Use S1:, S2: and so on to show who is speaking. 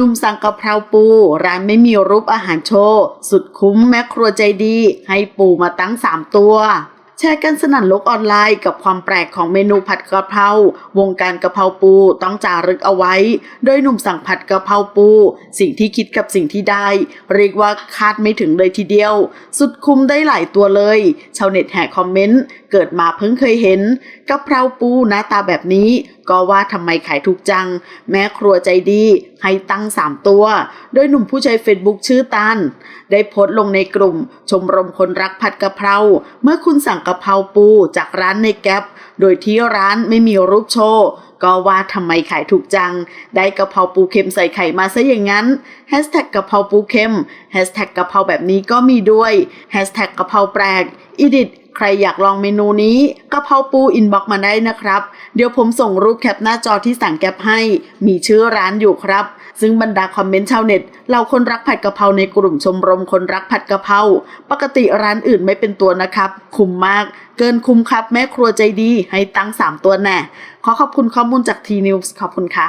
S1: หนุ่มสั่งกะเพราปู ร้านไม่มีรูปอาหารโชว์ สุดคุ้มแม่ครัวใจดี ให้ปูมาตั้งสามตัว แชร์กันสนั่นโลกออนไลน์กับความแปลกของเมนูผัดกะเพราวงการกะเพราปูต้องจารึกเอาไว้ โดยหนุ่มสั่งผัดกะเพราปู สิ่งที่คิดกับสิ่งที่ได้ เรียกว่าคาดไม่ถึงเลยทีเดียว สุดคุ้มได้หลายตัวเลย ชาวเน็ตแห่คอมเมนต์ เกิดมาเพิ่งเคยเห็นกะเพราปูหน้าตาแบบนี้ ก็ว่าทำไมขายถูกจัง แม่ครัวใจดีให้ตั้ง 3 ตัว โดยหนุ่มผู้ใช้เฟซบุ๊กชื่อตันได้โพสต์ลงในกลุ่ม ชมรมคนรักผัดกะเพราเมื่อคุณสั่งกะเพราปูจากร้านในแก๊ปโดยที่ร้านไม่มีรูปโชว์ ก็ว่าทำไมขายถูกจัง ได้กะเพราปูเค็มใส่ไข่มาซะอย่างนั้นแฮชแท็กกะเพราปูเค็มแฮชแท็กกะเพราแบบนี้ก็มีด้วยแฮชแท็กกะเพราแปลกอีดิท ใครอยากลองเมนูนี้กะเพราปูอินบ็อกมาได้นะครับ เดี๋ยวผมส่งรูปแคปหน้าจอที่สั่งแก๊ปให้ มีชื่อร้านอยู่ครับ ซึ่งบรรดาคอมเมนต์ชาวเน็ตเราคนรักผัดกะเพราในกลุ่มชมรมคนรักผัดกะเพราปกติร้านอื่นไม่เป็นตัวนะครับ คุ้มมาก เกินคุ้มครับ แม่ครัวใจดีให้ตั้ง 3 ตัวแน่ขอขอบคุณข้อมูลจากทีนิวส์ขอบคุณค่ะ